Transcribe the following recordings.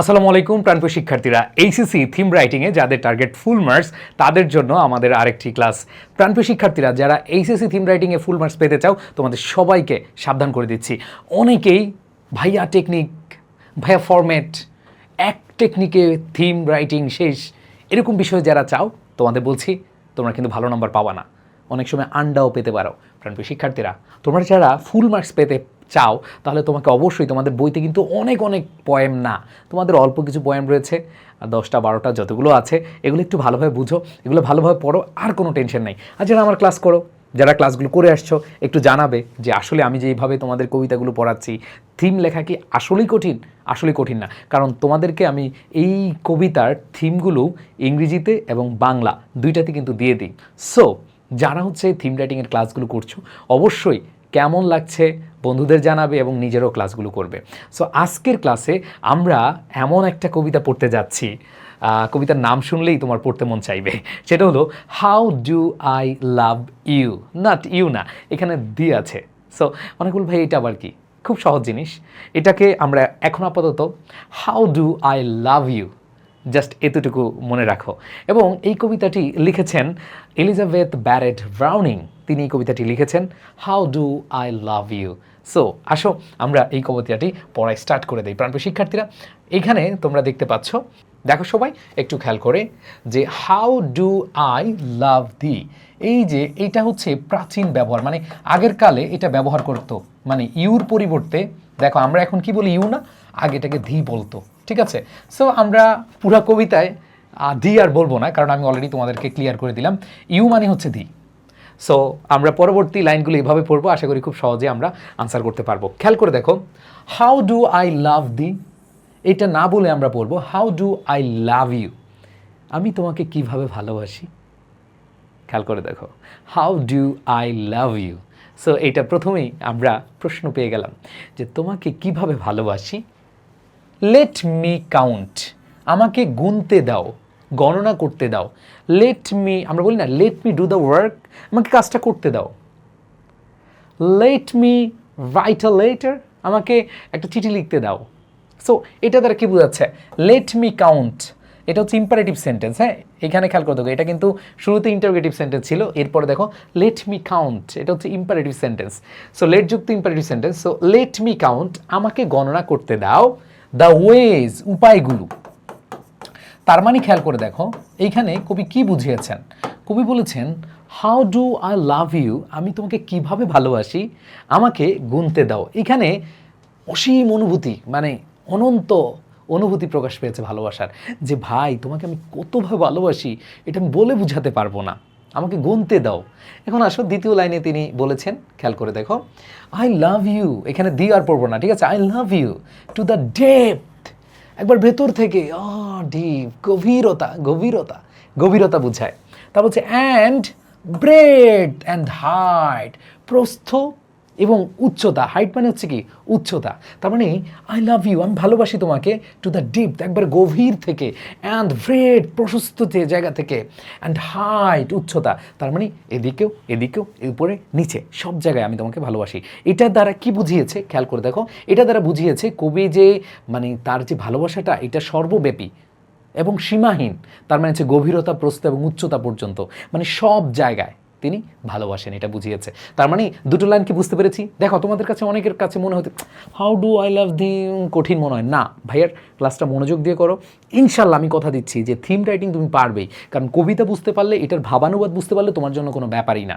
আসসালামু আলাইকুম, প্রাণপ্রিয় শিক্ষার্থীরা। এইসিসি থিম রাইটিংয়ে যাদের টার্গেট ফুল মার্কস তাদের জন্য আমাদের আরেকটি ক্লাস প্রাণপ্রিয় শিক্ষার্থীরা, যারা এইসিসি থিম রাইটিংয়ে ফুল মার্কস পেতে চাও, তোমাদের সবাইকে সাবধান করে দিচ্ছি। অনেকেই ভাইয়া টেকনিক ভাইয়া ফরম্যাট এক টেকনিকে থিম রাইটিং শেষ। এরকম বিষয়ে যারা চাও, তোমাদের বলছি, তোমরা কিন্তু ভালো নম্বর পাবা না। অনেক সময় আন্ডাও পেতে পারো। প্রাণপ্রিয় শিক্ষার্থীরা, তোমরা যারা ফুল মার্কস পেতে চাও, তাহলে তোমাকে অবশ্যই তোমাদের বইতে কিন্তু অনেক অনেক পয়েম না, তোমাদের অল্প কিছু পয়েম রয়েছে, আর দশটা, বারোটা যতগুলো আছে, এগুলো একটু ভালোভাবে বুঝো, এগুলো ভালোভাবে পড়ো, আর কোনো টেনশন নেই। আর যারা আমার ক্লাস করো, যারা ক্লাসগুলো করে আসছো, একটু জানাবে যে আসলে আমি যেইভাবে তোমাদের কবিতাগুলো পড়াচ্ছি থিম লেখা কি আসলেই কঠিন? আসলেই কঠিন না। কারণ তোমাদেরকে আমি এই কবিতার থিমগুলো ইংরেজিতে এবং বাংলা দুইটাতে কিন্তু দিয়ে দিই। সো যারা হচ্ছে থিম রাইটিংয়ের ক্লাসগুলো করছ, অবশ্যই কেমন লাগছে বন্ধুদের জানাবে এবং নিজেরও ক্লাসগুলো করবে। সো আজকের ক্লাসে আমরা এমন একটা কবিতা পড়তে যাচ্ছি। কবিতার নাম শুনলেই তোমার পড়তে মন চাইবে। সেটা হলো how do I love you not you না, এখানে দি আছে। সো অনেকগুলো ভাই, এটা আবার কি? খুব সহজ জিনিস। এটাকে আমরা এখন আপাতত how do I love you just এতটুকু মনে রাখো। এবং এই কবিতাটি লিখেছেন এলিজাবেথ ব্যারেট ব্রাউনিং তিনি এই কবিতাটি লিখেছেন how do I love you so আসো আমরা এই কবিতাটি পড়ায় স্টার্ট করে দিই। প্রাণপ্রিয় শিক্ষার্থীরা, এখানে তোমরা দেখতে পাচ্ছ, দেখো সবাই, একটু খেয়াল করে যে how do I love thee এই যে এটা হচ্ছে প্রাচীন ব্যবহার মানে আগের কালে এটা ব্যবহার করতো। মানে ইউর পরিবর্তে, দেখো আমরা এখন কি বলি ইউ না? আগে এটাকে ধি বলতো, ঠিক আছে? সো আমরা পুরা কবিতায় ধি আর বলব না, কারণ আমি অলরেডি তোমাদেরকে ক্লিয়ার করে দিলাম। ইউ মানে হচ্ছে ধি। সো আমরা পরবর্তী লাইনগুলো এভাবে পড়ব, আশা করি খুব সহজে আমরা আনসার করতে পারব। খেয়াল করে দেখো how do I love thee এটা না বলে আমরা পড়ব how do I love you আমি তোমাকে কীভাবে ভালোবাসি? খেয়াল করে দেখো how do I love you so এটা প্রথমেই আমরা প্রশ্ন পেয়ে গেলাম যে তোমাকে কীভাবে ভালোবাসি? লেট মি কাউন্ট আমাকে গুনতে দাও। গণনা করতে দাও। লেট মি আমরা বলি না let me do the work আমাকে কাজটা করতে দাও। Let me write a letter আমাকে একটা চিঠি লিখতে দাও। সো এটা দ্বারা কি বোঝাচ্ছে? লেট মি কাউন্ট এটা হচ্ছে ইম্পারেটিভ সেন্টেন্স হ্যাঁ? এখানে খেয়াল করে দেখো, এটা কিন্তু শুরুতে ইন্টারোগেটিভ সেন্টেন্স ছিল, এরপরে দেখো লেট মি কাউন্ট এটা হচ্ছে ইম্পারেটিভ সেন্টেন্স সো লেট যুক্ত imperative sentence so let me count আমাকে গণনা করতে দাও দ্য ওয়েজ উপায়গুলো। তার মানে খেয়াল করে দেখো, এইখানে কবি কি বুঝিয়েছেন? কবি বলেছেন how do I love you আমি তোমাকে কীভাবে ভালোবাসি? আমাকে গুনতে দাও। এখানে অসীম অনুভূতি মানে অনন্ত অনুভূতি প্রকাশ পেয়েছে ভালোবাসার, যে ভাই, তোমাকে আমি কতভাবে ভালোবাসি? এটা আমি বলে বুঝাতে পারব না। আমাকে গুনতে দাও। এখন আসো দ্বিতীয় লাইনে তিনি বলেছেন, খেয়াল করে দেখো আই লাভ ইউ এখানে দি আর পড়ব না, ঠিক আছে? I love you to the depth একবার ভেতর থেকে ডিপ, গভীরতা গভীরতা গভীরতা বুঝায়। তা বলছে অ্যান্ড ব্রেড অ্যান্ড হাইট প্রস্থ এবং উচ্চতা হাইট মানে হচ্ছে কি, উচ্চতা। তার মানে আই লাভ ইউ আমি ভালোবাসি তোমাকে টু দ্য ডিপ একবার গভীর থেকে অ্যান্ড ব্রেড প্রশস্ত জায়গা থেকে অ্যান্ড হাইট উচ্চতা। তার মানে এদিকেও এদিকেও উপরে, নিচে, সব জায়গায় আমি তোমাকে ভালোবাসি। এটার দ্বারা কি বুঝিয়েছে? খেয়াল করে দেখো। এটা দ্বারা বুঝিয়েছে কবি যে মানে তার যে ভালোবাসাটা, এটা সর্বব্যাপী এবং সীমাহীন। তার মানে হচ্ছে গভীরতা, প্রস্থ এবং উচ্চতা পর্যন্ত। মানে সব জায়গায়। তিনি ভালোবাসেন, এটা বুঝিয়েছে। তার মানে দুটো লাইন কি বুঝতে পেরেছি? দেখো, তোমাদের কাছে অনেকের কাছে মনে হতে how do I love thee কঠিন মনে হয়। না, ভাইয়ার ক্লাসটা মনোযোগ দিয়ে করো। ইনশাল্লাহ আমি কথা দিচ্ছি যে থিম রাইটিং তুমি পারবেই কারণ কবিতা বুঝতে পারলে, এটার ভাবানুবাদ বুঝতে পারলে তোমার জন্য কোনো ব্যাপারই না।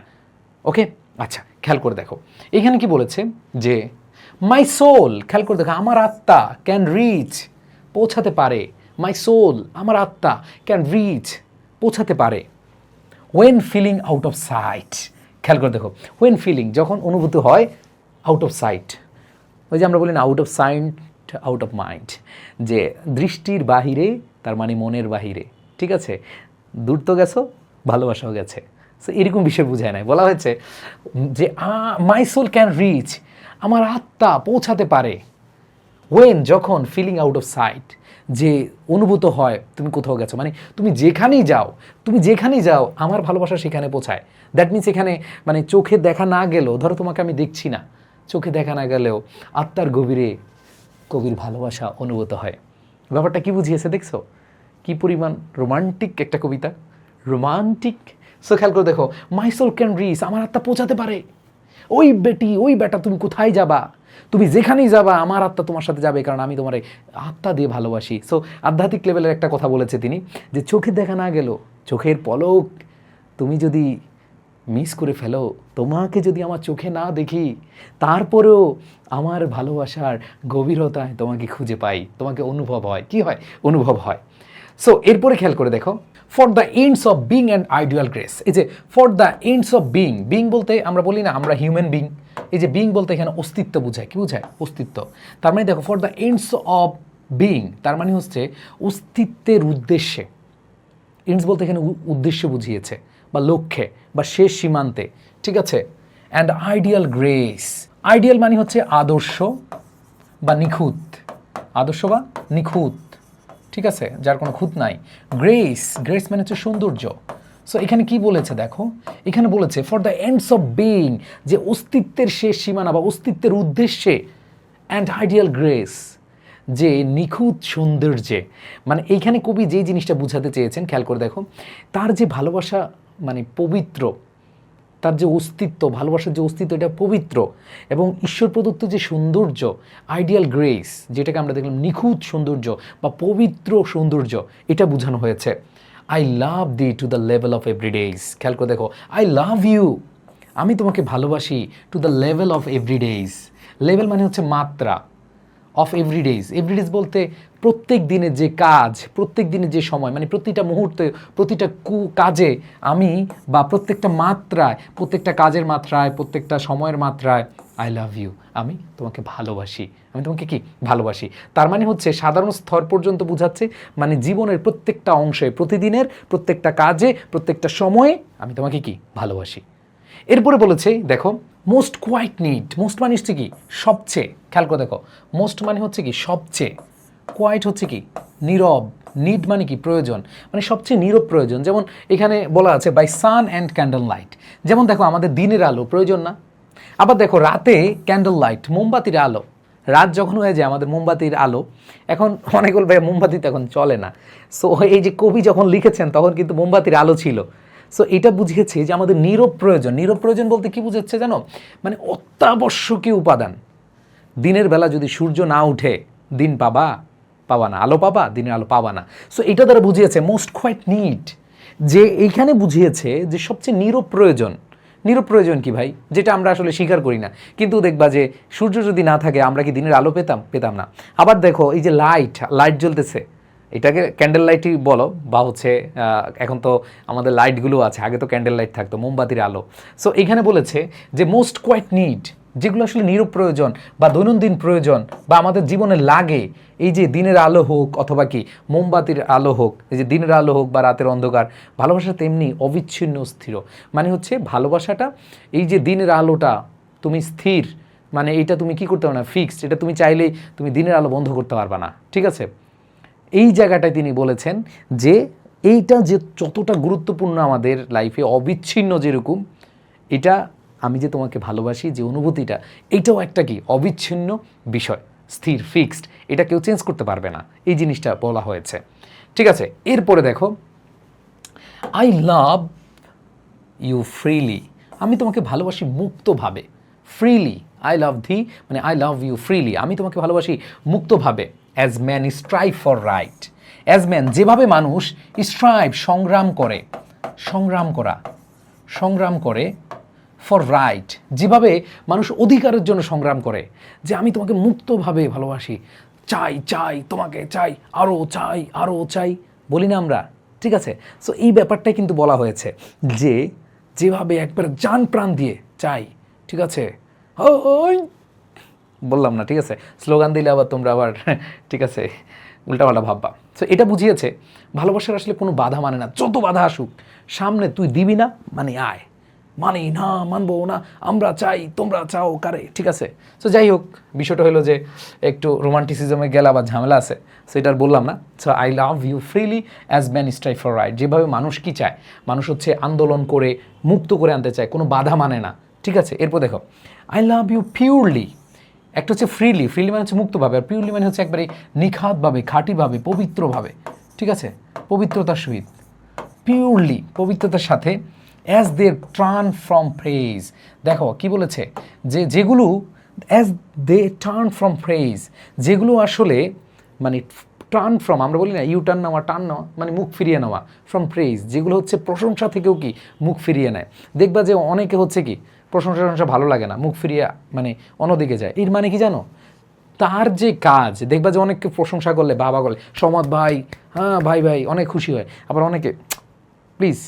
ওকে আচ্ছা খেয়াল করে দেখো। এখানে কি বলেছে? যে মাই সোল খেয়াল করে দেখো, আমার আত্মা ক্যান রিচ পৌঁছাতে পারে। মাই সোল আমার আত্মা ক্যান রিচ পৌঁছাতে পারে। When feeling out of sight খেয়াল করে দেখো ওয়েন ফিলিং যখন অনুভূত হয় আউট অফ সাইট ওই যে আমরা বলি না out of sight out of mind যে দৃষ্টির বাহিরে, তার মানে মনের বাহিরে, ঠিক আছে? দূর তো গেছো, ভালোবাসাও গেছে। সো এরকম বিষয় বোঝায় নাই। বলা হয়েছে যে মাই সোল ক্যান রিচ আমার আত্মা পৌঁছাতে পারে। ওয়েন যখন ফিলিং আউট অফ সাইট যে অনুভূত হয়, তুমি কোথাও গেছো মানে তুমি যেখানেই যাও, তুমি যেখানেই যাও, আমার ভালোবাসা সেখানে পৌঁছায়। দ্যাট মিনস এখানে মানে চোখে দেখা না গেলেও, ধরো তোমাকে আমি দেখছি না, চোখে দেখা না গেলেও আত্মার গভীরে কবির ভালোবাসা অনুভূত হয়। ব্যাপারটা কি বুঝিয়েছে দেখছ? কি পরিমাণ রোমান্টিক একটা কবিতা? রোমান্টিক সো খেয়াল করে দেখো মাই সোল ক্যান রিস আমার আত্মা পৌঁছাতে পারে। ওই বেটি, ওই বেটা, তুমি কোথায় যাবা? তুমি যেখানেই যাবা, আমার আত্মা তোমার সাথে যাবে, কারণ আমি তোমার আত্মা দিয়ে ভালোবাসি। সো আধ্যাত্মিক লেভেলের একটা কথা বলেছে তিনি, যে চোখে দেখা না গেল চোখের পলক তুমি যদি মিস করে ফেলো, তোমাকে যদি আমার চোখে না দেখি, তারপরেও আমার ভালোবাসার গভীরতায় তোমাকে খুঁজে পাই, তোমাকে অনুভব হয়। কি হয়? অনুভব হয়। সো এরপরে খেয়াল করে দেখো for the ends of being and ideal grace এই যে for the ends of being being বলতে আমরা বলি না আমরা হিউম্যান বিং এই যে বিং বলতে এখানে অস্তিত্ব বোঝায়। কি বোঝায়? অস্তিত্ব। তার মানে দেখো for the ends of being তার মানে হচ্ছে অস্তিত্বের উদ্দেশ্যে। ইন্স বলতে এখানে উদ্দেশ্য বুঝিয়েছে, বা লক্ষ্যে, বা শেষ সীমান্তে, ঠিক আছে? অ্যান্ড আইডিয়াল গ্রেস আইডিয়াল মানে হচ্ছে আদর্শ বা নিখুঁত। আদর্শ বা নিখুঁত। ঠিক আছে? যার কোনো খুঁত নাই। গ্রেস গ্রেস মানে হচ্ছে সৌন্দর্য। সো এখানে কি বলেছে দেখো? এখানে বলেছে for the ends of being যে অস্তিত্বের শেষ সীমানা বা অস্তিত্বের উদ্দেশ্যে অ্যান্ড আইডিয়াল গ্রেস যে নিখুঁত সৌন্দর্যে। মানে এইখানে কবি যে জিনিসটা বুঝাতে চেয়েছেন, খেয়াল করে দেখো, তার যে ভালোবাসা মানে পবিত্র তার যে অস্তিত্ব, ভালোবাসার যে অস্তিত্ব, এটা পবিত্র। এবং ঈশ্বর প্রদত্ত যে সৌন্দর্য আইডিয়াল গ্রেস যেটাকে আমরা দেখলাম নিখুঁত সৌন্দর্য বা পবিত্র সৌন্দর্য, এটা বোঝানো হয়েছে। I love thee to the level of everyday's খেয়াল করে দেখো আই লাভ ইউ আমি তোমাকে ভালোবাসি to the level of everyday's level মানে হচ্ছে মাত্রা। অফ এভরিডেজ এভরিডেজ বলতে প্রত্যেক দিনের যে কাজ, প্রত্যেক দিনের যে সময় মানে প্রতিটা মুহূর্তে, প্রতিটা কু, কাজে আমি বা প্রত্যেকটা মাত্রায়, প্রত্যেকটা কাজের মাত্রায়, প্রত্যেকটা সময়ের মাত্রায় আই লাভ ইউ আমি তোমাকে ভালোবাসি। আমি তোমাকে কি? ভালোবাসি। তার মানে হচ্ছে সাধারণ স্তর পর্যন্ত বোঝাচ্ছে মানে জীবনের প্রত্যেকটা অংশে, প্রতিদিনের প্রত্যেকটা কাজে, প্রত্যেকটা সময়ে আমি তোমাকে কি? ভালোবাসি। এরপরে বলেছে, দেখো মোস্ট কোয়াইট নিড মোস্ট মানে হচ্ছে কি? সবচেয়ে। খেয়াল করে দেখো। মোস্ট মানে হচ্ছে কি? সবচেয়ে। কোয়াইট হচ্ছে কি? নীরব। নিড মানে কি? প্রয়োজন। মানে সবচেয়ে নীরব প্রয়োজন। যেমন এখানে বলা আছে by sun and candle light যেমন দেখো, আমাদের দিনের আলো, প্রয়োজন না? আবার দেখো, রাতে ক্যান্ডেল লাইট মোমবাতির আলো। রাত যখন হয়ে যায়, আমাদের মোমবাতির আলো। এখন অনেক বলবে মোমবাতি তো এখন চলে না। সো এই যে কবি যখন লিখেছেন, তখন কিন্তু মোমবাতির আলো ছিল। সো এটা বুঝিয়েছে যে আমাদের নীরব প্রয়োজন। নীরব প্রয়োজন বলতে কি বুঝাচ্ছে জানো? মানে অত্যাবশ্যকীয় উপাদান। দিনের বেলা যদি সূর্য না উঠে, দিন পাবা? পাবা না। আলো পাবা? দিনের আলো পাবা না। সো এটা দ্বারা বুঝিয়েছে মোস্ট কোয়াইট নিড যে এইখানে বুঝিয়েছে যে সবচেয়ে নীরব প্রয়োজন। নীরব প্রয়োজন কি ভাই? যেটা আমরা আসলে স্বীকার করি না। কিন্তু দেখবা যে সূর্য যদি না থাকে, আমরা কি দিনের আলো পেতাম? পেতাম না। আবার দেখো, এই যে লাইট লাইট জ্বলতেছে। এটাকে ক্যান্ডেল লাইটই বলো, বা হচ্ছে এখন তো আমাদের লাইটগুলো আছে, আগে তো ক্যান্ডেল লাইট থাকতো, মোমবাতির আলো। সো এখানে বলেছে যে মোস্ট কোয়াইট নিড যেগুলো আসলে নীরব প্রয়োজন, বা দৈনন্দিন প্রয়োজন, বা আমাদের জীবনে লাগে, এই যে দিনের আলো হোক, অথবা কি মোমবাতির আলো হোক, এই যে দিনের আলো হোক, বা রাতের অন্ধকার, ভালোবাসা তেমনি অবিচ্ছিন্ন স্থির। মানে হচ্ছে ভালোবাসাটা, এই যে দিনের আলোটা তুমি স্থির মানে এটা তুমি কি করতে পারবে না ফিক্সড এটা তুমি চাইলেই তুমি দিনের আলো বন্ধ করতে পারবে না, ঠিক আছে? এই জায়গাটায় তিনি বলেছেন যে এইটা যে যতটা গুরুত্বপূর্ণ আমাদের লাইফে অবিচ্ছিন্ন যেরকম, এটা আমি যে তোমাকে ভালোবাসি, যে অনুভূতিটা, এটাও একটা কি? অবিচ্ছিন্ন বিষয়, স্থির ফিক্সড এটা কেউ চেঞ্জ করতে পারবে না। এই জিনিসটা বলা হয়েছে। ঠিক আছে, এরপরে দেখো আই লাভ ইউ ফ্রিলি আমি তোমাকে ভালোবাসি মুক্তভাবে। ফ্রিলি আই লাভ ধি মানে আই লাভ ইউ ফ্রিলি আমি তোমাকে ভালোবাসি মুক্তভাবে। As man strive for right as man যেভাবে মানুষ স্ট্রাইভ সংগ্রাম করে, সংগ্রাম করা, সংগ্রাম করে ফর রাইট যেভাবে মানুষ অধিকারের জন্য সংগ্রাম করে, যে আমি তোমাকে মুক্তভাবে ভালোবাসি, চাই চাই, তোমাকে চাই আরও চাই আরও চাই, বলি না আমরা, ঠিক আছে? সো এই ব্যাপারটাই কিন্তু বলা হয়েছে যে, যেভাবে একবার জান প্রাণ দিয়ে চাই, ঠিক আছে? বললাম না, ঠিক আছে? স্লোগান দিলে আবার তোমরা আবার, ঠিক আছে? উল্টাপাল্টা ভাববা। সো এটা বুঝিয়েছে, ভালোবাসার আসলে কোনো বাধা মানে না। যত বাধা আসুক, সামনে তুই দিবি না মানে আয়। মানে না, মানবো না, আমরা চাই, তোমরা চাও কারে, ঠিক আছে? সো যাই হোক, বিষয়টা হলো যে একটু রোমান্টিসিজমে গেলে আবার ঝামেলা আছে সেটার বললাম না। So I love you freely as man strive for right যেভাবে মানুষ কি চায়, মানুষ হচ্ছে আন্দোলন করে, মুক্ত করে আনতে চায়, কোনো বাধা মানে না, ঠিক আছে? এরপর দেখো আই লাভ ইউ পিওরলি একটা হচ্ছে ফ্রিলি ফ্রিলি মানে হচ্ছে মুক্তভাবে, আর পিউরলি মানে হচ্ছে একবারে নিখাতভাবে, খাঁটিভাবে, পবিত্রভাবে, ঠিক আছে? পবিত্রতার সহিত। পিউরলি পবিত্রতার সাথে as they turn from phrase দেখো, কি বলেছে? যে, যেগুলো as they turn from phrase যেগুলো আসলে মানে টার্ন ফ্রম আমরা বলি না ইউ টার্ন নেওয়া টার্ন নেওয়া মানে মুখ ফিরিয়ে নেওয়া ফ্রম প্রেজ যেগুলো হচ্ছে প্রশংসা থেকেও কি মুখ ফিরিয়ে নেয়। দেখবা যে অনেকে হচ্ছে কি প্রশংসা প্রশংসা ভালো লাগে না, মুখ ফিরিয়ে মানে অন্যদিকে যায়। এর মানে কি জানো? তার যে কাজ, দেখবা যে অনেককে প্রশংসা করলে, বাবা বলে, সমাদ ভাই হ্যাঁ ভাই ভাই, অনেক খুশি হয়। আবার অনেকে, প্লিজ,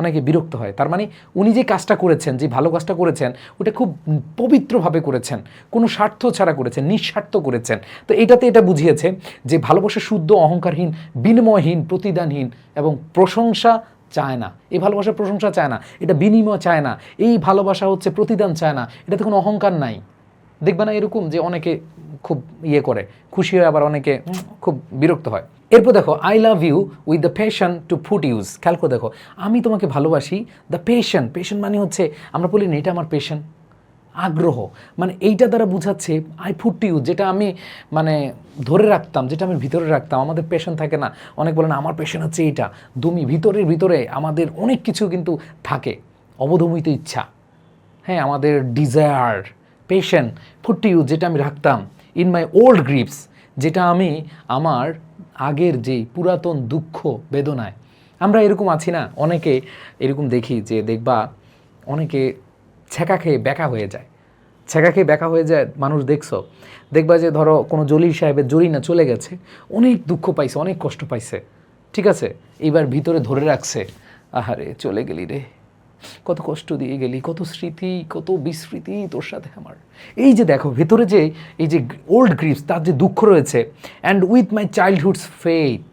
অনেকে বিরক্ত হয়। তার মানে উনি যে কাজটা করেছেন, যে ভালো কাজটা করেছেন, ওটা খুব পবিত্রভাবে করেছেন, কোনো স্বার্থ ছাড়া করেছেন, নিঃস্বার্থ করেছেন। তো এটাতে এটা বুঝিয়েছে যে ভালোবাসা শুদ্ধ, অহংকারহীন, বিনিময়হীন, প্রতিদানহীন এবং প্রশংসা চায় না। এই ভালোবাসার প্রশংসা চায় না। এটা বিনিময় চায় না। এই ভালোবাসা হচ্ছে প্রতিদান চায় না। এটাতে কোনো অহংকার নাই। দেখবে না এরকম যে অনেকে খুব ইয়ে করে। খুশি হয়ে আবার অনেকে খুব বিরক্ত হয়। এরপর দেখো I love you with the passion to foot use খেয়াল করে দেখো, আমি তোমাকে ভালোবাসি দ্য পেশন পেশন মানে হচ্ছে, আমরা বলি না, এটা আমার পেশন আগ্রহ। মানে এইটা দ্বারা বোঝাচ্ছে আই ফুট ইউ যেটা আমি মানে ধরে রাখতাম, যেটা আমি ভিতরে রাখতাম। আমাদের পেশন থাকে না। অনেক বলে, না, আমার পেশন হচ্ছে এইটা। তুমি ভিতরের ভিতরে আমাদের অনেক কিছু কিন্তু থাকে। অবধমিত ইচ্ছা। হ্যাঁ আমাদের ডিজায়ার পেশেন্ট ফুটি ইউ যেটা আমি রাখতাম ইন মাই ওল্ড গ্রিপস যেটা আমি আমার আগের যেই পুরাতন দুঃখ বেদনায়। আমরা এরকম আছি না? অনেকে এরকম দেখি যে, দেখবা, অনেকে ছ্যাঁকা খেয়ে ব্যাকা হয়ে যায়। ছ্যাঁকা খেয়ে ব্যাকা হয়ে যায়, মানুষ দেখছ। দেখবা যে ধরো কোনো জলিল সাহেবের জরি না চলে গেছে, অনেক দুঃখ পাইছে, অনেক কষ্ট পাইছে। ঠিক আছে? এবার ভিতরে ধরে রাখছে, আহারে চলে গেলি রে। কত কষ্ট দিয়ে গেলি, কত স্মৃতি, কত বিস্মৃতি তোর সাথে আমার। এই যে দেখো, ভেতরে যে, এই যে ওল্ড গ্রিপস তার যে দুঃখ রয়েছে and with my childhood's faith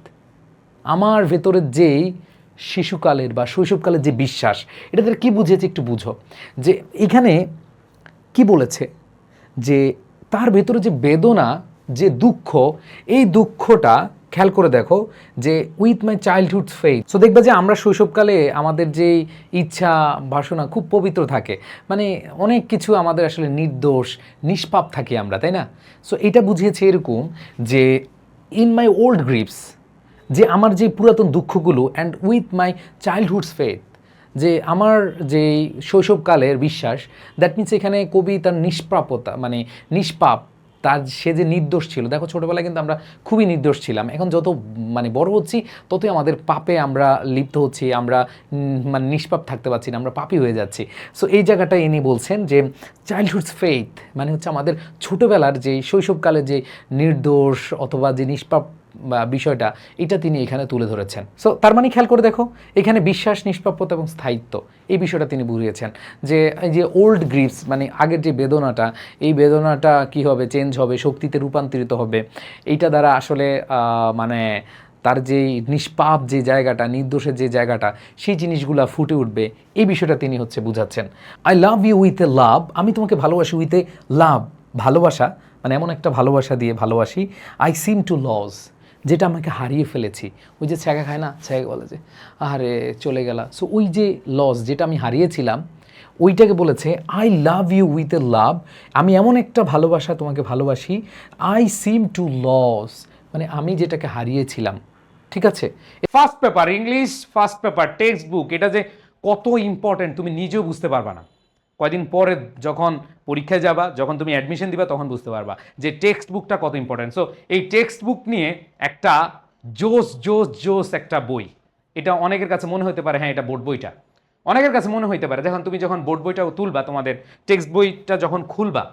আমার ভেতরের যেই শিশুকালের বা শৈশবকালের যে বিশ্বাস, এটা তারা কী বুঝিয়েছে একটু বুঝো। যে এখানে কি বলেছে? যে তার ভেতরে যে বেদনা, যে দুঃখ, এই দুঃখটা খেয়াল করে দেখো যে with my childhood faith so দেখবে যে আমরা শৈশবকালে আমাদের যে ইচ্ছা, বাসনা খুব পবিত্র থাকে। মানে অনেক কিছু আমাদের আসলে নির্দোষ, নিষ্পাপ থাকি আমরা, তাই না? সো এটা বুঝিয়েছে এরকম যে ইন মাই ওল্ড গ্রিপস যে আমার যে পুরাতন দুঃখগুলো and with my childhood's faith যে আমার যে শৈশবকালের বিশ্বাস দ্যাট মিনস এখানে কবি তার নিষ্প্রাপতা মানে নিষ্পাপ, তার সে যে নির্দোষ ছিল, দেখো ছোটোবেলায় কিন্তু আমরা খুবই নির্দোষ ছিলাম। এখন যত মানে বড় হচ্ছি, ততই আমাদের পাপে আমরা লিপ্ত হচ্ছি, আমরা মানে নিষ্পাপ থাকতে পারছি না, আমরা পাপি হয়ে যাচ্ছি। সো এই জায়গাটা ইনি বলছেন যে চাইল্ডহুডস ফেথ মানে হচ্ছে আমাদের ছোটোবেলার যে শৈশবকালের যে নির্দোষ অথবা যে নিষ্পাপ বিষয়টা, এটা তিনি এখানে তুলে ধরেছেন। সো তার মানে খেয়াল করে দেখো, এখানে বিশ্বাস নিষ্পাপ্যতা এবং স্থায়িত্ব, এই বিষয়টা তিনি বুঝিয়েছেন। যে, এই যে ওল্ড গ্রিপস মানে আগের যে বেদনাটা, এই বেদনাটা কি হবে চেঞ্জ হবে, শক্তিতে রূপান্তরিত হবে, এইটা দ্বারা আসলে মানে তার যে নিষ্পাপ যে জায়গাটা, নির্দোষের যে জায়গাটা, সেই জিনিসগুলা ফুটে উঠবে, এই বিষয়টা তিনি হচ্ছে বুঝাচ্ছেন। I love you with a love আমি তোমাকে ভালোবাসি উইথ এ লাভ ভালোবাসা মানে এমন একটা ভালোবাসা দিয়ে ভালোবাসি আই সিম টু লস যেটা আমাকে হারিয়ে ফেলেছি। ওই যে ছ্যাঁকা খায় না? ছ্যাঁকা বলে যে আরে চলে গেলা। সো ওই যে লস যেটা আমি হারিয়েছিলাম, ওইটাকে বলেছে I love you with a love আমি এমন একটা ভালোবাসা তোমাকে ভালোবাসি আই সিম টু লস মানে আমি যেটাকে হারিয়েছিলাম। ঠিক আছে? First paper English first paper text book এটা যে কত ইম্পর্টেন্ট তুমি নিজেও বুঝতে পারবা না। কয়দিন পরে যখন পরীক্ষায় যাবা, যখন তুমি অ্যাডমিশন দিবা, তখন বুঝতে পারবা যে টেক্সট বুকটা কত ইম্পর্টেন্ট সো এই টেক্সট বুক নিয়ে একটা জোস জোস জোস একটা বই। এটা অনেকের কাছে মনে হতে পারে হ্যাঁ এটা বোর্ড বইটা। অনেকের কাছে মনে হইতে পারে, যখন তুমি যখন বোর্ড বইটাও তুলবা, তোমাদের টেক্সট বইটা যখন খুলবা,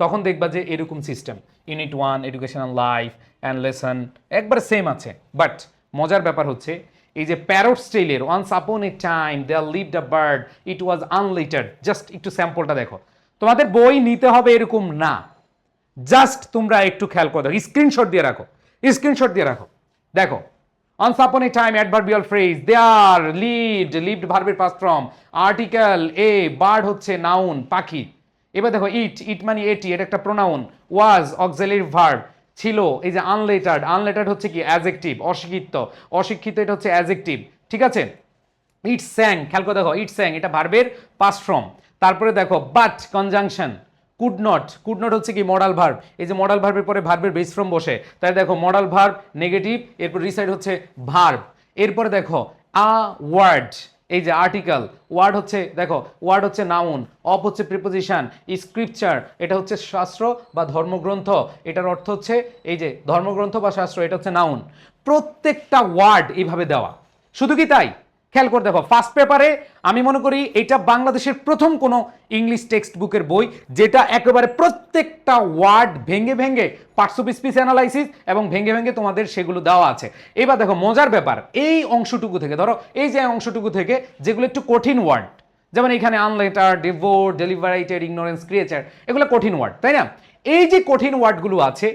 তখন দেখবা যে এরকম system unit one educational life and lesson একবার সেম আছে। বাট মজার ব্যাপার হচ্ছে এই যে প্যারোট স্টাইলের once upon a time they are lived a bird it was unlettered just একটু স্যাম্পলটা দেখো। তোমাদের বই নিতে হবে এরকম না। জাস্ট তোমরা একটু খেয়াল করে দেখো। স্ক্রিনশট দিয়ে রাখো। স্ক্রিনশট দিয়ে রাখো। দেখো। Once upon a time adverbial phrase, they are, lived, lived ভার্বের past from, article, a, bird হচ্ছে নাউন পাখি। এবার দেখো ইট ইট মানে এটি এটা একটা প্রোনাউন ওয়াজ অক্সিলারি ভার্ব ছিল, এই যে আনলেটার্ড আনলেটার্ড হচ্ছে কি অ্যাজেক্টিভ অশিক্ষিত। অশিক্ষিত এটা হচ্ছে অ্যাজেক্টিভ ঠিক আছে? ইট স্যাং খেয়াল করে দেখো ইট স্যাং এটা ভার্বের পাস ফ্রম তারপরে দেখো but conjunction could not could not হচ্ছে কি মডাল ভার্ব এই যে মডাল ভার্বের পরে ভার্বের বেস ফ্রম বসে, তাই দেখো মডাল ভার্ব নেগেটিভ এরপর রিসাইড হচ্ছে ভার্ব এরপরে দেখো আ ওয়ার্ড এই যে আর্টিকেল ওয়ার্ড হচ্ছে, দেখো ওয়ার্ড হচ্ছে নাউন অপ হচ্ছে প্রিপোজিশন স্ক্রিপচার এটা হচ্ছে শাস্ত্র বা ধর্মগ্রন্থ, এটার অর্থ হচ্ছে এই যে ধর্মগ্রন্থ বা শাস্ত্র, এটা হচ্ছে নাউন প্রত্যেকটা ওয়ার্ড এইভাবে দেওয়া। শুধু কি তাই? খেয়াল করে দেখো ফার্স্ট পেপারে আমি মনে করি এটা বাংলাদেশের প্রথম কোনো ইংলিশ টেক্সট বুকের বই যেটা একেবারে প্রত্যেকটা ওয়ার্ড ভেঙে ভেঙে পার্টস অফ স্পিচ অ্যানালাইসিস এবং ভেঙে ভেঙে তোমাদের সেগুলো দেওয়া আছে। এবার দেখো, মজার ব্যাপার, এই অংশটুকু থেকে, ধরো, এই যে অংশটুকু থেকে যেগুলো একটু কঠিন ওয়ার্ড যেমন এখানে আনলেটার ডিভোর ডেলিভারেটেড ইগনোরেন্স ক্রিয়েচার এগুলো কঠিন ওয়ার্ড তাই না? এই যে কঠিন ওয়ার্ডগুলো আছে,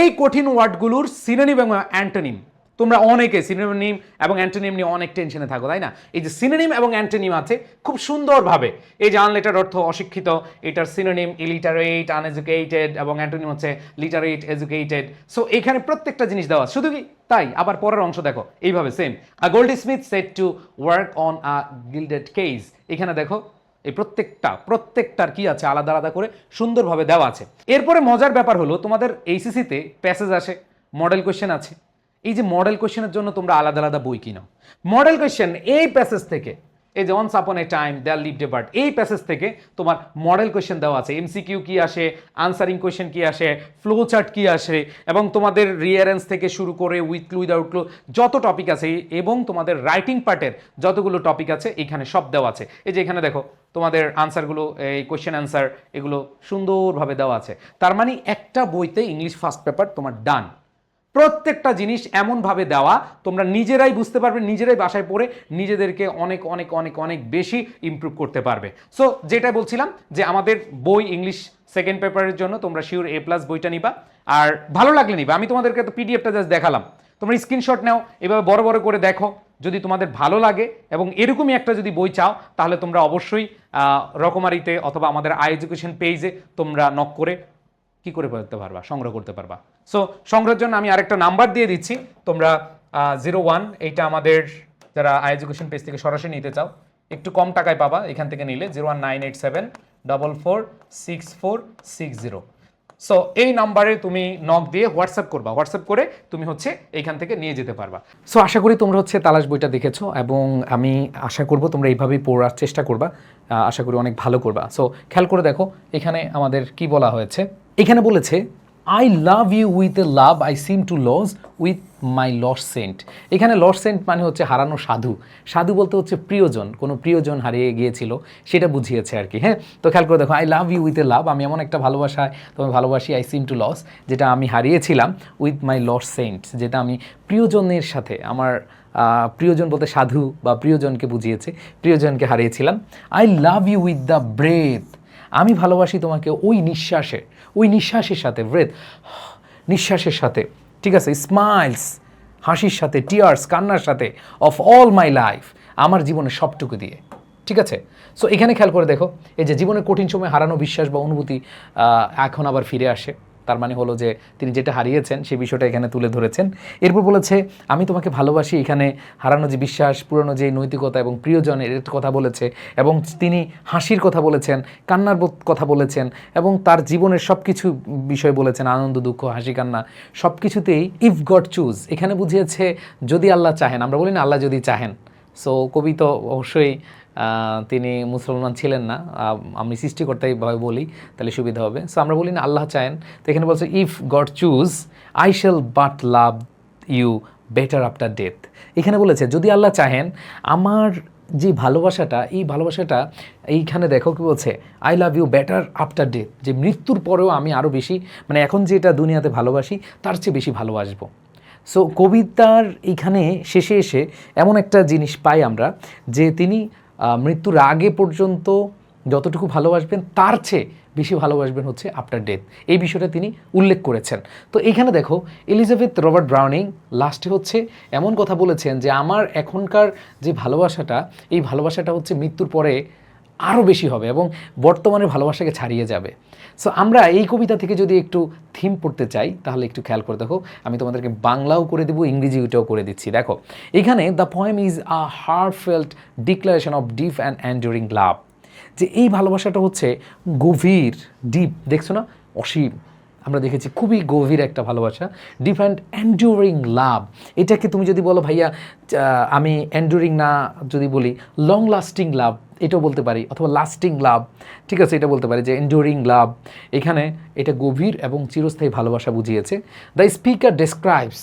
এই কঠিন ওয়ার্ডগুলোর সিনোনিম এবং অ্যান্টোনিম তোমরা অনেকে সিনোনিম এবং অ্যান্টোনিম নিয়ে অনেক টেনশনে থাকো, তাই না? এই যে সিনোনিম এবং অ্যান্টোনিম আছে খুব সুন্দরভাবে। এই যে আনলেটার অর্থ অশিক্ষিত, এটার সিনোনিম ইলিটারেট আনএজুকেটেড এবং অ্যান্টোনিম হচ্ছে লিটারেট এজুকেটেড সো এখানে প্রত্যেকটা জিনিস দেওয়া। শুধু কি? তাই, আবার পরের অংশ দেখো, এইভাবে same a goldsmith set to work on a gilded case এখানে দেখো, এই প্রত্যেকটা, প্রত্যেকটার কি আছে? আলাদা আলাদা করে সুন্দরভাবে দেওয়া আছে। এরপরে মজার ব্যাপার হলো, তোমাদের এইসিসিতে প্যাসেজ আসে মডেল কোয়েশ্চেন আছে। এই যে মডেল কোয়েশ্চেনের জন্য তোমরা আলাদা আলাদা বই কিনো। মডেল কোয়েশ্চেন এই প্যাসেজ থেকে, এই যে once upon a time there lived bird এই প্যাসেজ থেকে তোমার মডেল কোয়েশ্চেন দেওয়া আছে। এমসিকিউ কি আসে আনসারিং কোয়েশ্চেন কি আসে ফ্লো চার্ট কি আসে, এবং তোমাদের রিয়ারেন্স থেকে শুরু করে উইথ ক্লু উইদাউট ক্লু যত টপিক আছে, এবং তোমাদের রাইটিং পার্টের যতগুলো টপিক আছে, এখানে সব দেওয়া আছে। এই যে এখানে দেখো, তোমাদের আনসারগুলো এই কোয়েশ্চেন অ্যান্সার এগুলো সুন্দরভাবে দেওয়া আছে। তার মানে একটা বইতে ইংলিশ ফার্স্ট পেপার তোমার ডান প্রত্যেকটা জিনিস এমনভাবে দেওয়া, তোমরা নিজেরাই বুঝতে পারবে, নিজেরাই বাসায় পড়ে নিজেদেরকে অনেক অনেক অনেক অনেক বেশি ইমপ্রুভ করতে পারবে। সো যেটা বলছিলাম যে আমাদের বই ইংলিশ সেকেন্ড পেপারের জন্য তোমরা শিওর এ প্লাস বইটা নিবা। আর ভালো লাগলে নিবা। আমি তোমাদেরকে তো পিডিএফটা জাস্ট দেখালাম। তোমরা স্ক্রিনশট নাও, এভাবে বড় বড় করে দেখো। যদি তোমাদের ভালো লাগে এবং এরকমই একটা যদি বই চাও, তাহলে তোমরা অবশ্যই রকমারিতে অথবা আমাদের আই এডুকেশন পেজে তোমরা নক করে কি করে করতে পারবা, সংগ্রহ করতে পারবা। সো সংগ্রহের জন্য আমি আরেকটা নাম্বার দিয়ে দিচ্ছি। তোমরা জিরো ওয়ান এইটা আমাদের যারা আই এডুকেশন পেজ থেকে সরাসরি নিতে চাও, একটু কম টাকায় পাবা এখান থেকে নিলে zero one nine eight seven double four six four six zero so এই নাম্বারে তুমি নক দিয়ে হোয়াটসঅ্যাপ করবা। হোয়াটসঅ্যাপ করে তুমি হচ্ছে এইখান থেকে নিয়ে যেতে পারবা। সো আশা করি তোমরা হচ্ছে তালাশ বইটা দেখেছ এবং আমি আশা করব তোমরা এইভাবেই পড়ার চেষ্টা করবা। আশা করি অনেক ভালো করবা। সো খেয়াল করে দেখো, এখানে আমাদের কি বলা হয়েছে? এখানে বলেছে I love you with a love I seem to lose with my lost saint এখানে লস সেন্ট মানে হচ্ছে হারানো সাধু। সাধু বলতে হচ্ছে প্রিয়জন। কোনো প্রিয়জন হারিয়ে গিয়েছিল, সেটা বুঝিয়েছে আর কি হ্যাঁ? তো খেয়াল করে দেখো I love you with a love আমি এমন একটা ভালোবাসায়, তোমায় ভালোবাসি আই সিম টু লস যেটা আমি হারিয়েছিলাম উইথ মাই লস সেন্ট যেটা আমি প্রিয়জনের সাথে, আমার প্রিয়জন বলতে সাধু বা প্রিয়জনকে বুঝিয়েছে, প্রিয়জনকে হারিয়েছিলাম। I love you with the breath আমি ভালোবাসি তোমাকে ওই নিঃশ্বাসে। ওই নিঃশ্বাসের সাথে ব্রেথ নিঃশ্বাসের সাথে, ঠিক আছে স্মাইলস হাসির সাথে টিয়ার্স কান্নার সাথে অফ অল মাই লাইফ আমার জীবনের সবটুকু দিয়ে, ঠিক আছে? সো এখানে খেয়াল করে দেখো, এই যে জীবনের কঠিন সময় হারানো বিশ্বাস বা অনুভূতি এখন আবার ফিরে আসে। তার মানে হলো যে তিনি যেটা হারিয়েছেন সেই বিষয়টা এখানে তুলে ধরেছেন। এরপর বলেছে, আমি তোমাকে ভালোবাসি। এখানে হারানো যে বিশ্বাস, পুরনো যে নৈতিকতা এবং প্রিয়জনের কথা বলেছে এবং তিনি হাসির কথা বলেছেন, কান্নার কথা বলেছেন এবং তার জীবনের সব কিছু বিষয় বলেছেন, আনন্দ, দুঃখ, হাসি, কান্না সব কিছুতেই ইফ গড চুজ এখানে বুঝিয়েছে, যদি আল্লাহ চাহেন। আমরা বলি না, আল্লাহ যদি চাহেন। সো কবি তো অবশ্যই তিনি মুসলমান ছিলেন না। আমি সৃষ্টিকর্তাই ভাবে বলি, তাহলে সুবিধা হবে। সো আমরা বলি না, আল্লাহ চায়েন তো এখানে বলছে if God choose I shall but love you better after death এখানে বলেছে, যদি আল্লাহ চাহেন, আমার যে ভালোবাসাটা, এই ভালোবাসাটা, এইখানে দেখো কি বলছে I love you better after death যে মৃত্যুর পরেও আমি আরও বেশি মানে এখন যেটা দুনিয়াতে ভালোবাসি, তার চেয়ে বেশি ভালোবাসবো সো কবিতার এইখানে শেষে এসে এমন একটা জিনিস পাই আমরা, যে তিনি মৃত্যুর আগে পর্যন্ত যতটুকু ভালোবাসবেন, তার চেয়ে বেশি ভালোবাসবেন হচ্ছে আফটার ডেথ এই বিষয়টা তিনি উল্লেখ করেছেন। তো এইখানে দেখো এলিজাবেথ রবার্ট ব্রাউনিং লাস্টে হচ্ছে এমন কথা বলেছেন যে, আমার এখনকার যে ভালোবাসাটা, এই ভালোবাসাটা হচ্ছে মৃত্যুর পরে আরও বেশি হবে এবং বর্তমানে ভালোবাসাকে ছাড়িয়ে যাবে। সো আমরা এই কবিতা থেকে যদি একটু থিম পড়তে চাই, তাহলে একটু খেয়াল করে দেখো। আমি তোমাদেরকে বাংলাও করে দেবো, ইংরেজিটাও করে দিচ্ছি। দেখো, এখানে the poem is a heartfelt declaration of deep and enduring love যে এই ভালোবাসাটা হচ্ছে গভীর ডিপ দেখছ না? অসীম। আমরা দেখেছি খুবই গভীর একটা ভালোবাসা ডিপ অ্যান্ড এন্ডুরিং লাভ এটাকে তুমি যদি বলো, ভাইয়া আমি এন্ডুরিং না যদি বলি লং লাস্টিং লাভ এটাও বলতে পারি, অথবা লাস্টিং লাভ ঠিক আছে, এটা বলতে পারি যে এন্ডুরিং লাভ এখানে এটা গভীর এবং চিরস্থায়ী ভালোবাসা বুঝিয়েছে। দ্য স্পিকার ডেসক্রাইবস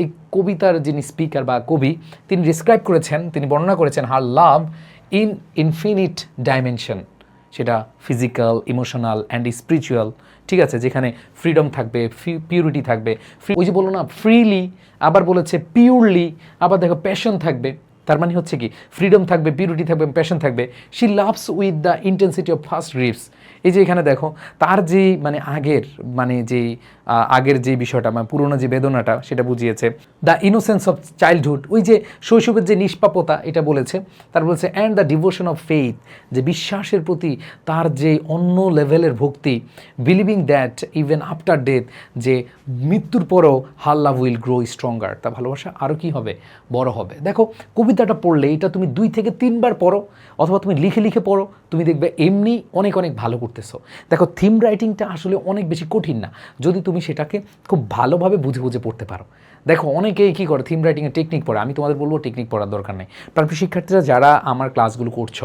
এই কবিতার যিনি স্পিকার বা কবি, তিনি ডিসক্রাইব করেছেন, তিনি বর্ণনা করেছেন her love in infinite dimension সেটা ফিজিক্যাল ইমোশনাল অ্যান্ড স্পিরিচুয়াল ঠিক আছে? যেখানে ফ্রিডম থাকবে পিউরিটি থাকবে। ওই যে বলল না ফ্রিলি আবার বলেছে পিওরলি আবার দেখো প্যাশন থাকবে। তার মানে হচ্ছে কি ফ্রিডম থাকবে পিউরিটি থাকবে প্যাশন থাকবে। She loves with the intensity of first rips এই যে এখানে দেখো, তার যে মানে আগের মানে যে আগের যে বিষয়টা মানে পুরোনো যে বেদনাটা, সেটা বুঝিয়েছে। দ্য ইনোসেন্স অফ চাইল্ডহুড ওই যে শৈশবের যে নিষ্পাপতা, এটা বলেছে। তার বলেছে and the devotion of faith যে বিশ্বাসের প্রতি তার যে অন্য লেভেলের ভক্তি believing that even after death যে মৃত্যুর পরও her love will grow stronger তা ভালোবাসা আরও কি হবে? বড় হবে। দেখো, কবিতাটা পড়লে এটা তুমি দুই থেকে তিনবার পড়ো, অথবা তুমি লিখে লিখে পড়ো, তুমি দেখবে এমনি অনেক অনেক ভালো করতেছো। দেখো থিম রাইটিংটা আসলে অনেক বেশি কঠিন না। যদি তুমি সেটাকে খুব ভালোভাবে বুঝে বুঝে পড়তে পারো। দেখো, অনেকেই কী করে থিম রাইটিংয়ের টেকনিক পড়ে। আমি তোমাদের বলব টেকনিক পড়ার দরকার নেই। প্রাণপ্রিয় শিক্ষার্থীরা যারা আমার ক্লাসগুলো করছ,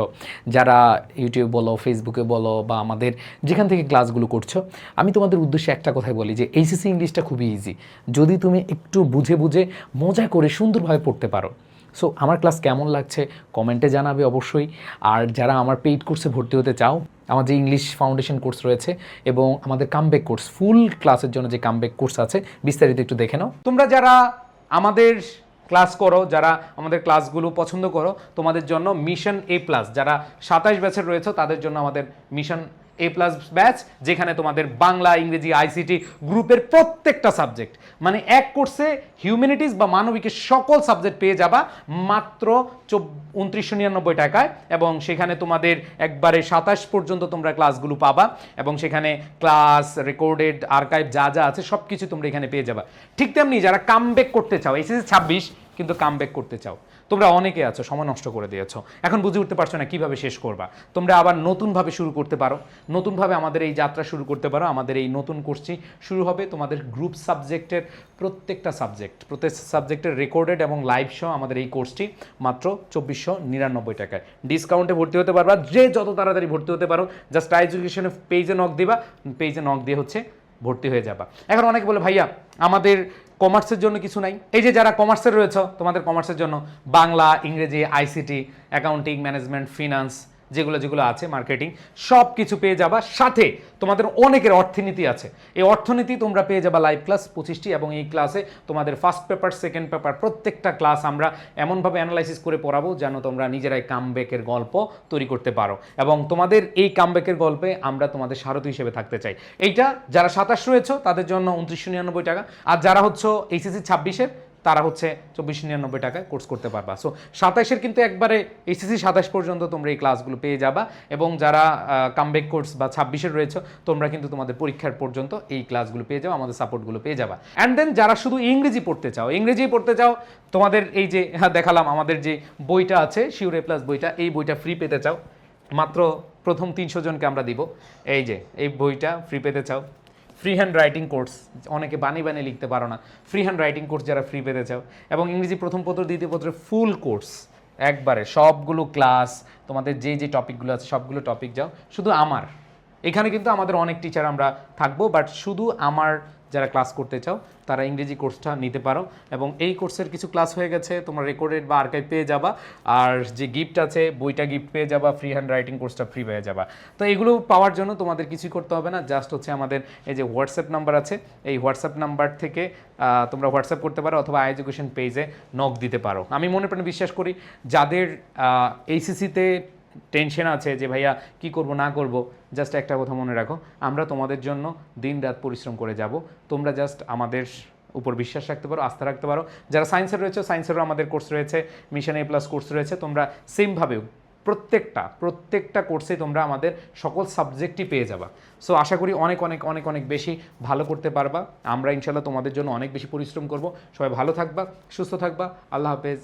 যারা ইউটিউব বলো ফেসবুকে বলো, বা আমাদের যেখান থেকে ক্লাসগুলো করছ, আমি তোমাদের উদ্দেশ্যে একটা কথাই বলি যে এইচএসসি ইংলিশটা খুবই ইজি যদি তুমি একটু বুঝে বুঝে, মজা করে সুন্দরভাবে পড়তে পারো। সো আমার ক্লাস কেমন লাগছে? কমেন্টে জানাবে অবশ্যই। আর যারা আমার পেইড কোর্সে ভর্তি হতে চাও আমার যে ইংলিশ ফাউন্ডেশন কোর্স রয়েছে এবং আমাদের কামব্যাক কোর্স ফুল ক্লাসের জন্য যে কামব্যাক কোর্স আছে, বিস্তারিত একটু দেখে নাও। তোমরা যারা আমাদের ক্লাস করো, যারা আমাদের ক্লাসগুলো পছন্দ করো, তোমাদের জন্য মিশন এ প্লাস যারা সাতাশ ব্যাচের রয়েছে, তাদের জন্য আমাদের মিশন এ প্লাস ব্যাচ যেখানে তোমাদের বাংলা, ইংরেজি আইসিটি গ্রুপের প্রত্যেকটা সাবজেক্ট মানে এক কোর্সে হিউম্যানিটিস বা মানবিকের সকল সাবজেক্ট পেয়ে যাবা মাত্র উনত্রিশশো নিরানব্বই টাকায় এবং সেখানে তোমাদের একবারে সাতাশ পর্যন্ত তোমরা ক্লাসগুলো পাবা এবং সেখানে ক্লাস রেকর্ডেড আর্কাইভ যা যা আছে সব কিছু তোমরা এখানে পেয়ে যাবা। ঠিক তেমনি যারা কামব্যাক করতে চাও এসএসসি ছাব্বিশ কিন্তু কামব্যাক করতে চাও। তোমরা অনেকে আছো, সময় নষ্ট করে দিয়েছ। এখন বুঝে উঠতে পারছ না কীভাবে শেষ করবা। তোমরা আবার নতুনভাবে শুরু করতে পারো। নতুনভাবে আমাদের এই যাত্রা শুরু করতে পারো। আমাদের এই নতুন কোর্সটি শুরু হবে তোমাদের গ্রুপ সাবজেক্টের প্রত্যেকটা সাবজেক্ট প্রত্যেক সাবজেক্টের রেকর্ডেড এবং লাইভ শো আমাদের এই কোর্সটি মাত্র চব্বিশশো নিরানব্বই টাকায়। ডিসকাউন্টে ভর্তি হতে পারবা। যে যত তাড়াতাড়ি ভর্তি হতে পারো জাস্ট এডুকেশনে পেজে নক দিবা। পেজে নক দিয়ে হচ্ছে ভর্তি হয়ে যাবা। এখন অনেকে বলে, ভাইয়া, আমাদের কমার্সের জন্য কিছু নাই। এই যে যারা কমার্সের রয়েছে, তোমাদের কমার্সের জন্য বাংলা, ইংরেজি আইসিটি অ্যাকাউন্টিং ম্যানেজমেন্ট ফিনান্স যেগুলো যেগুলো আছে মার্কেটিং সব কিছু পেয়ে যাবা। সাথে তোমাদের অনেকের অর্থনীতি আছে। এই অর্থনীতি তোমরা পেয়ে যাবা লাইভ ক্লাস পঁচিশটি এবং এই ক্লাসে তোমাদের ফার্স্ট পেপার সেকেন্ড পেপার প্রত্যেকটা ক্লাস আমরা এমনভাবে অ্যানালাইসিস করে পড়াবো যেন তোমরা নিজেরাই কামব্যাকের গল্প তৈরি করতে পারো। এবং তোমাদের এই কামব্যাকের গল্পে আমরা তোমাদের সারথী হিসেবে থাকতে চাই। এইটা যারা সাতাশ রয়েছে, তাদের জন্য উনত্রিশশো নিরানব্বই টাকা। আর যারা হচ্ছে এইচএসসি ছাব্বিশের তারা হচ্ছে চব্বিশ নিরানব্বই টাকায় কোর্স করতে পারবা। সো সাতাশের কিন্তু একবারে এইচএসসি সাতাশ পর্যন্ত তোমরা এই ক্লাসগুলো পেয়ে যাবা এবং যারা কামব্যাক কোর্স বা ছাব্বিশের রয়েছে, তোমরা কিন্তু তোমাদের পরীক্ষার পর্যন্ত এই ক্লাসগুলো পেয়ে যাও আমাদের সাপোর্টগুলো পেয়ে যাবা। অ্যান্ড দেন যারা শুধু ইংরেজি পড়তে চাও, ইংরেজি পড়তে চাও, তোমাদের এই যে হ্যাঁ দেখালাম আমাদের যে বইটা আছে শিউরে প্লাস বইটা, এই বইটা ফ্রি পেতে চাও। মাত্র প্রথম তিনশো জনকে আমরা দিব। এই যে, এই বইটা ফ্রি পেতে চাও। ফ্রি হ্যান্ড রাইটিং কোর্স অনেকে বানিয়ে বানিয়ে লিখতে পারো না। ফ্রি হ্যান্ড রাইটিং কোর্স যারা ফ্রি পেতে চাও, এবং ইংরেজি প্রথম পত্র, দ্বিতীয় পত্রের ফুল কোর্স একবারে সবগুলো ক্লাস তোমাদের যে যে টপিকগুলো আছে, সবগুলো টপিক যাও। শুধু আমার। এখানে কিন্তু আমাদের অনেক টিচার আমরা থাকব বাট শুধু আমার যারা ক্লাস করতে চাও, তারা ইংরেজি কোর্সটা নিতে পারো। এবং এই কোর্সের কিছু ক্লাস হয়ে গেছে, তোমরা রেকর্ডেড বা আর্কাইভ পেয়ে যাবা। আর যে গিফট আছে, বইটা গিফট পেয়ে যাবা ফ্রি হ্যান্ড রাইটিং কোর্সটা ফ্রি পেয়ে যাবা। তো এগুলো পাওয়ার জন্য তোমাদের কিছুই করতে হবে না জাস্ট হচ্ছে আমাদের এই যে হোয়াটসঅ্যাপ নাম্বার আছে, এই হোয়াটসঅ্যাপ নাম্বার থেকে তোমরা হোয়াটসঅ্যাপ করতে পারো অথবা আই এডুকেশন পেজে নক দিতে পারো। আমি মনে প্রাণে বিশ্বাস করি, যাদের এইসিসিতে টেনশন আছে যে, ভাইয়া, কি করব, না করব? জাস্ট একটা কথা মনে রাখো, আমরা তোমাদের জন্য দিন রাত পরিশ্রম করে যাব। তোমরা জাস্ট আমাদের উপর বিশ্বাস রাখতে পারো, আস্থা রাখতে পারো। যারা সায়েন্সের রয়েছে সায়েন্সেরও আমাদের কোর্স রয়েছে মিশন এ প্লাস কোর্স রয়েছে, তোমরা সেমভাবেও প্রত্যেকটা প্রত্যেকটা কোর্সে তোমরা আমাদের সকল সাবজেক্টই পেয়ে যাবা। সো আশা করি অনেক অনেক অনেক অনেক বেশি ভালো করতে পারবা। আমরা ইনশাল্লাহ তোমাদের জন্য অনেক বেশি পরিশ্রম করব। সবাই ভালো থাকবা, সুস্থ থাকবা। আল্লাহ হাফেজ।